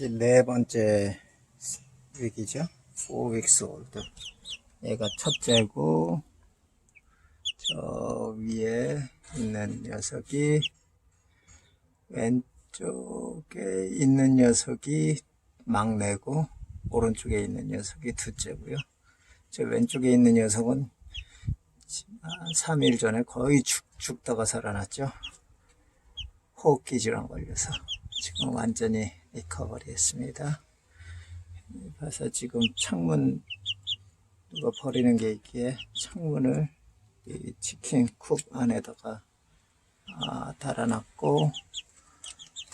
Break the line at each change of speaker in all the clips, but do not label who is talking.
이제 네 번째 위기죠. 4 weeks old. 얘가 첫째고, 저 위에 있는 녀석이, 왼쪽에 있는 녀석이 막내고, 오른쪽에 있는 녀석이 둘째고요. 저 왼쪽에 있는 녀석은 3일 전에 거의 죽, 죽다가 살아났죠. 호흡기 질환 걸려서 완전히 리커버리 했습니다. 봐서 지금 창문 누가 버리는 게 있기에 창문을 이 치킨 쿡 안에다가 아, 달아놨고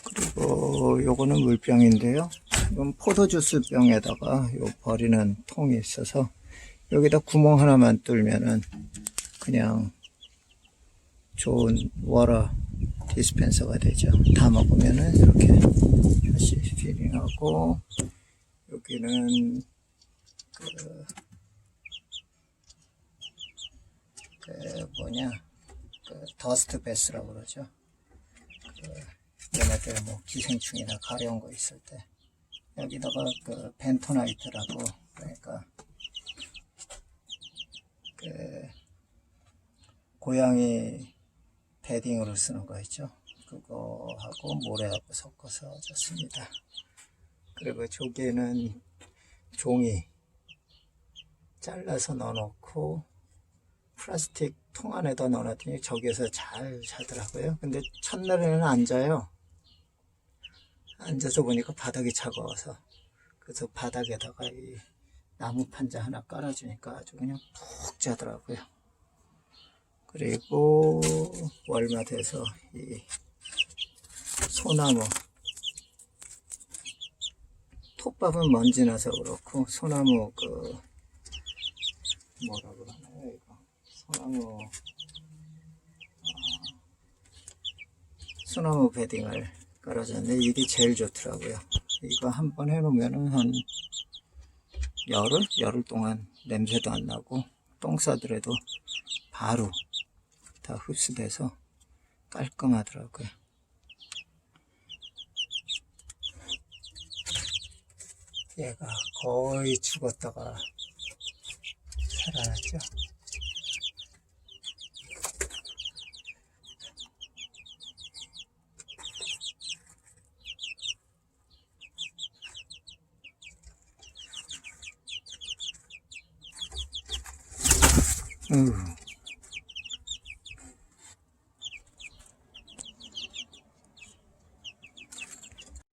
그리고 요거는 물병인데요. 이건 포도주스 병에다가 요 버리는 통이 있어서 여기다 구멍 하나만 뚫면은 그냥 좋은 워러 디스펜서가 되죠. 다 먹으면은 이렇게 다시 필링하고 여기는 그, 그 뭐냐 그 더스트 베스라고 그러죠. 그 얘네들 뭐 기생충이나 가려운 거 있을 때 여기다가 그 벤토나이트라고 그러니까 그 고양이 패딩으로 쓰는 거 있죠. 그거하고 모래하고 섞어서 줬습니다. 그리고 조개는 종이 잘라서 넣어놓고 플라스틱 통 안에다 넣어놨더니 저기에서 잘 자더라고요. 근데 첫날에는 앉아요. 앉아서 보니까 바닥이 차가워서 그래서 바닥에다가 이 나무 판자 하나 깔아주니까 아주 그냥 푹 자더라고요. 그리고 얼마 돼서 이 소나무 톱밥은 먼지 나서 그렇고 소나무 그 뭐라 그러나요 이거? 소나무 아, 소나무 베딩을 깔아줬는데 이게 제일 좋더라고요. 이거 한 번 해놓으면은 한 열흘? 열흘 동안 냄새도 안 나고 똥 싸더라도 바로 다 흡수돼서 깔끔하더라고요. 얘가 거의 죽었다가 살아났죠. 음.